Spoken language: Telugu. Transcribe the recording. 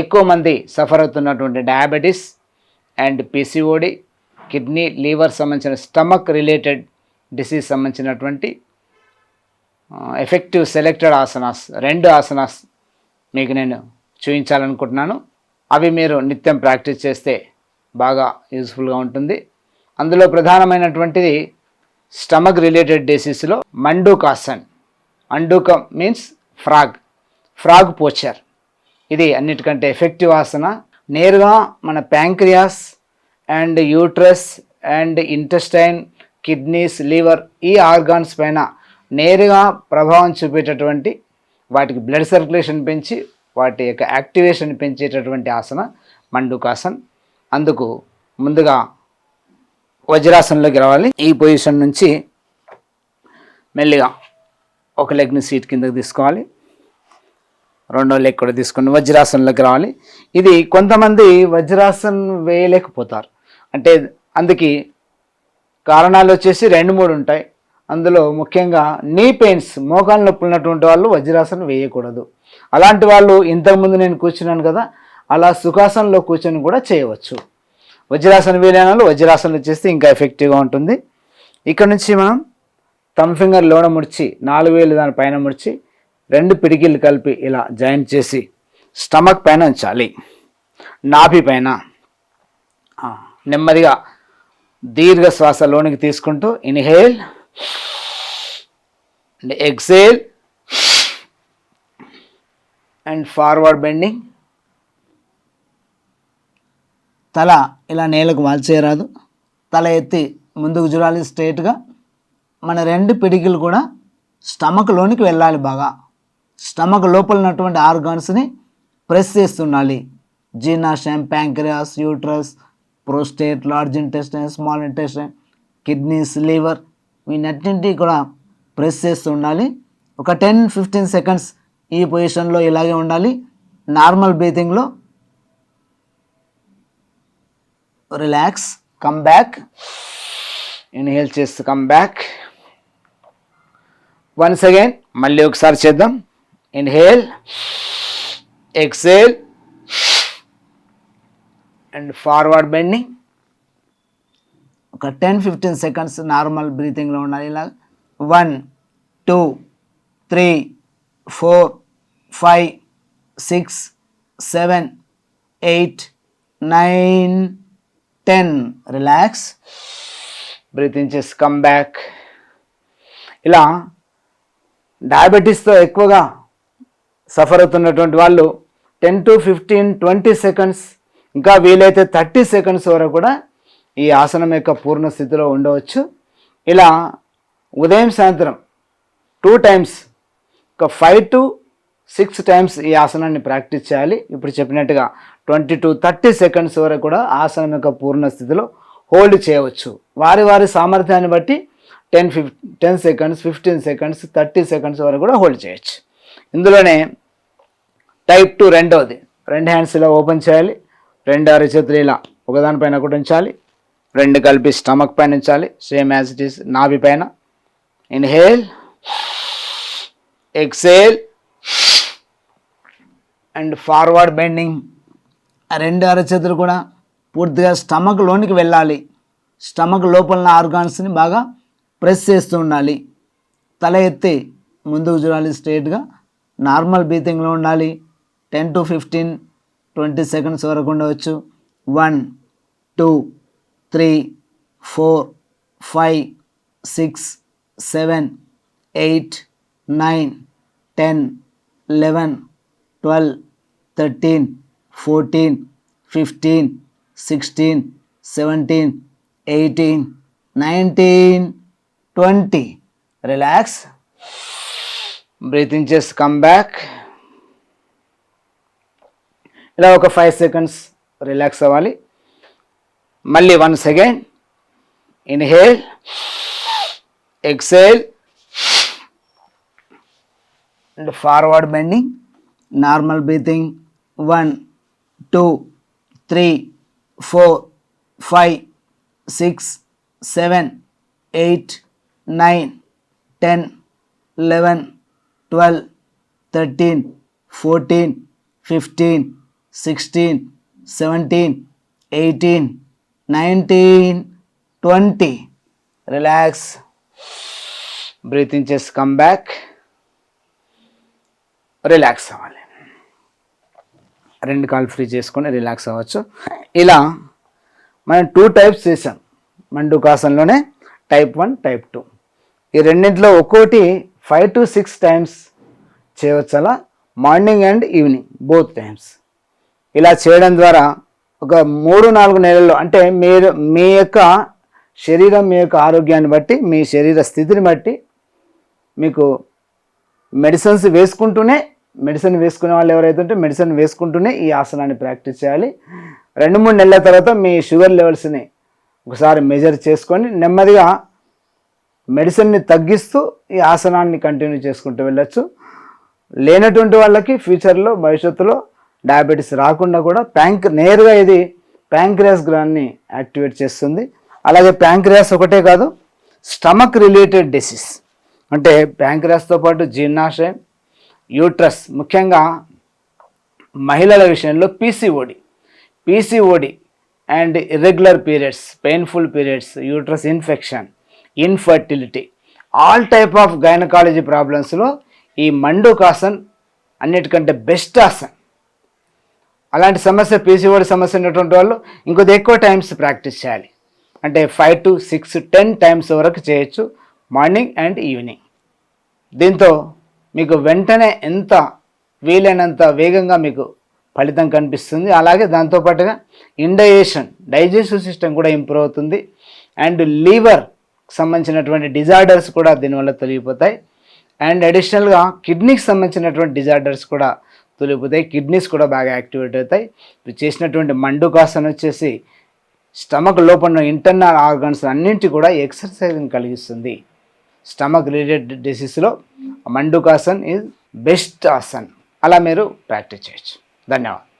ఎక్కువ మంది సఫర్ అవుతున్నటువంటి diabetes and P C O D kidney liver సంబంధించిన స్టమక్ రిలేటెడ్ డిసీజ్ సంబంధించినటువంటి ఎఫెక్టివ్ సెలెక్టెడ్ ఆసనాస్ రెండు ఆసనాస్ మీకు నేను చూపించాలనుకుంటున్నాను. అవి మీరు నిత్యం ప్రాక్టీస్ చేస్తే బాగా యూస్ఫుల్గా ఉంటుంది. అందులో ప్రధానమైనటువంటిది స్టమక్ రిలేటెడ్ డిసీస్లో మండూకాసన్. అండూకం మీన్స్ ఫ్రాగ్. Frog posture. ఇది అన్నిటికంటే ఎఫెక్టివ్ ఆసన. నేరుగా మన pancreas and uterus and intestine kidneys liver ఈ ఆర్గాన్స్ పైన నేరుగా ప్రభావం చూపేటటువంటి వాటికి బ్లడ్ సర్క్యులేషన్ పెంచి వాటి యొక్క యాక్టివేషన్ పెంచేటటువంటి ఆసన మండుకాసన్. అందుకు ముందుగా వజ్రాసనంలోకి రావాలి. ఈ పొజిషన్ నుంచి మెల్లిగా ఒక లెగ్ని సీట్ కిందకి తీసుకోవాలి. రెండో లెగ్ కూడా తీసుకుని వజ్రాసనంలోకి రావాలి. ఇది కొంతమంది వజ్రాసనం వేయలేకపోతారు. అంటే అందుకే కారణాలు వచ్చేసి రెండు మూడు ఉంటాయి. అందులో ముఖ్యంగా నీ పెయిన్స్ మోకాలు నొప్పులు ఉన్నటువంటి వాళ్ళు వజ్రాసనం వేయకూడదు. అలాంటి వాళ్ళు ఇంతకుముందు నేను కూర్చున్నాను కదా అలా సుఖాసనంలో కూర్చొని కూడా చేయవచ్చు. వజ్రాసనం వేయలేని వాళ్ళు వజ్రాసనం చేస్తే ఇంకా ఎఫెక్టివ్గా ఉంటుంది. ఇక్కడ నుంచి మనం తమ్ ఫింగర్ లోన ముడిచి నాలుగు వేలు దాని పైన ముడిచి రెండు పిడికిళ్ళు కలిపి ఇలా జాయింట్ చేసి స్టమక్ పైన ఉంచాలి. నాభి పైన. నెమ్మదిగా దీర్ఘ శ్వాస లోనికి తీసుకుంటూ inhale and exhale and forward bending. తల ఇలా నేలకు వాల్చేయరాదు. తల ఎత్తి ముందుకు చూడాలి స్ట్రేట్గా. మన రెండు పిడికిలు కూడా స్టమక్లోనికి వెళ్ళాలి బాగా. స్టమక్ లోపల ఉన్నటువంటి ఆర్గాన్స్ని ప్రెస్ చేస్తుండాలి. జీర్ణాశయం pancreas uterus prostate large intestine small intestine kidneys liver వీటన్నింటి కూడా ప్రెస్ చేస్తూ ఉండాలి ఒక టెన్ ఫిఫ్టీన్ సెకండ్స్ ఈ పొజిషన్లో ఇలాగే ఉండాలి. నార్మల్ బ్రీతింగ్లో రిలాక్స్ కమ్ బ్యాక్. ఇన్హేల్ చేస్తూ కమ్ బ్యాక్. వన్స్ అగైన్ మళ్ళీ ఒకసారి చేద్దాం. Inhale exhale and forward bending ఒక టెన్ ఫిఫ్టీన్ సెకండ్స్ నార్మల్ బ్రీతింగ్లో ఉండాలి. ఇలా one two three four five six seven eight nine ten relax breathing చేసి కమ్ బ్యాక్ ఇలా డయాబెటీస్తో ఎక్కువగా సఫర్ అవుతున్నటువంటి వాళ్ళు ten to fifteen twenty seconds ఇంకా వీలైతే థర్టీ సెకండ్స్ వరకు కూడా ఈ ఆసనం యొక్క పూర్ణ స్థితిలో ఉండవచ్చు. ఇలా ఉదయం సాయంత్రం టూ టైమ్స్ ఒక ఫైవ్ టు సిక్స్ టైమ్స్ ఈ ఆసనాన్ని ప్రాక్టీస్ చేయాలి. ఇప్పుడు చెప్పినట్టుగా ట్వంటీ టు థర్టీ సెకండ్స్ వరకు కూడా ఆసనం యొక్క పూర్ణ స్థితిలో హోల్డ్ చేయవచ్చు. వారి వారి సామర్థ్యాన్ని బట్టి ten fifteen seconds fifteen seconds thirty seconds వరకు కూడా హోల్డ్ చేయొచ్చు. ఇందులోనే టైప్ టూ రెండవది. రెండు హ్యాండ్స్ ఇలా ఓపెన్ చేయాలి. రెండు అరచేతులు ఇలా ఒకదానిపైన ఒకటి ఉంచాలి. రెండు కలిపి స్టమక్ పైన ఉంచాలి. సేమ్ యాజ్ ఇట్ ఈస్ నాభి పైన. Inhale. Exhale. And forward bending. రెండు అరచేతులు కూడా పూర్తిగా స్టమక్ లోనికి వెళ్ళాలి. స్టమక్ లోపల ఆర్గాన్స్ని బాగా ప్రెస్ చేస్తూ ఉండాలి. తల ఎత్తి ముందుకు చూడాలి స్ట్రైట్గా నార్మల్ బ్రీతింగ్లో ఉండాలి. Ten to fifteen twenty seconds వరకు ఉండవచ్చు. One two three four five six seven eight nine ten eleven twelve thirteen fourteen fifteen sixteen seventeen eighteen nineteen twenty. Relax. Breathing చేసి కమ్ బ్యాక్ ఇలా ఒక ఫైవ్ సెకండ్స్ రిలాక్స్ అవ్వాలి. మళ్ళీ one second inhale exhale and forward bending normal breathing one two three four five six seven eight nine ten eleven twelve thirteen fourteen fifteen sixteen seventeen eighteen nineteen twenty relax breathing చేసి కమ్ బ్యాక్ రిలాక్స్ అవ్వాలి. రెండు కాళ్ళు ఫ్రీ చేసుకొని రిలాక్స్ అవ్వచ్చు. ఇలా మనం టూ టైప్స్ చేసాం మండుకాసంలోనే టైప్ వన్ టైప్ టూ ఈ రెండింటిలో ఒక్కోటి ఫైవ్ టు సిక్స్ టైమ్స్ చేయవచ్చు అలా morning and evening both times ఇలా చేయడం ద్వారా ఒక మూడు నాలుగు నెలల్లో అంటే మీరు మీ యొక్క శరీరం మీ యొక్క ఆరోగ్యాన్ని బట్టి మీ శరీర స్థితిని బట్టి మీకు మెడిసిన్స్ వేసుకుంటూనే మెడిసిన్ వేసుకునే వాళ్ళు ఎవరైతే ఉంటే మెడిసిన్ వేసుకుంటూనే ఈ ఆసనాన్ని ప్రాక్టీస్ చేయాలి. రెండు మూడు నెలల తర్వాత మీ షుగర్ లెవెల్స్ని ఒకసారి మెజర్ చేసుకొని నెమ్మదిగా మెడిసిన్ని తగ్గిస్తూ ఈ ఆసనాన్ని కంటిన్యూ చేసుకుంటూ వెళ్ళచ్చు. లేనటువంటి వాళ్ళకి ఫ్యూచర్లో భవిష్యత్తులో డయాబెటీస్ రాకుండా కూడా ప్యాంక్ నేరుగా ఇది ప్యాంక్రియాస్ గ్రాన్ని యాక్టివేట్ చేస్తుంది. అలాగే ప్యాంక్రియాస్ ఒకటే కాదు స్టమక్ రిలేటెడ్ డిసీజ్. అంటే ప్యాంక్రియాస్తో పాటు జీర్ణాశయం యూట్రస్ ముఖ్యంగా మహిళల విషయంలో PCOD PCOD and irregular periods painful periods uterus infection infertility all type of gynaecology ప్రాబ్లమ్స్లో ఈ మండూకాసన్ అన్నిటికంటే బెస్ట్ ఆసన్. అలాంటి సమస్య పీసీఓడి సమస్య ఉన్నటువంటి వాళ్ళు ఇంకొద్ది ఎక్కువ టైమ్స్ ప్రాక్టీస్ చేయాలి. అంటే five to six ten times వరకు చేయొచ్చు మార్నింగ్ అండ్ ఈవినింగ్. దీంతో మీకు వెంటనే ఎంత వీలైనంత వేగంగా మీకు ఫలితం కనిపిస్తుంది. అలాగే దాంతోపాటుగా ఇండైజేషన్ డైజెస్టివ్ సిస్టమ్ కూడా ఇంప్రూవ్ అవుతుంది. అండ్ లీవర్ సంబంధించినటువంటి డిజార్డర్స్ కూడా దీనివల్ల తొలగిపోతాయి. అండ్ అడిషనల్గా కిడ్నీకి సంబంధించినటువంటి డిజార్డర్స్ కూడా తొలిపోతాయి. కిడ్నీస్ కూడా బాగా యాక్టివేట్ అవుతాయి. చేసినటువంటి మండుకాసన వచ్చేసి స్టమక్ లోపల ఇంటర్నల్ ఆర్గన్స్ అన్నింటి కూడా ఎక్సర్సైజ్ని కలిగిస్తుంది. స్టమక్ రిలేటెడ్ డిసీజ్లో మండుకాసన్ ఈజ్ బెస్ట్ ఆసన్. అలా మీరు ప్రాక్టీస్ చేయొచ్చు. ధన్యవాదాలు.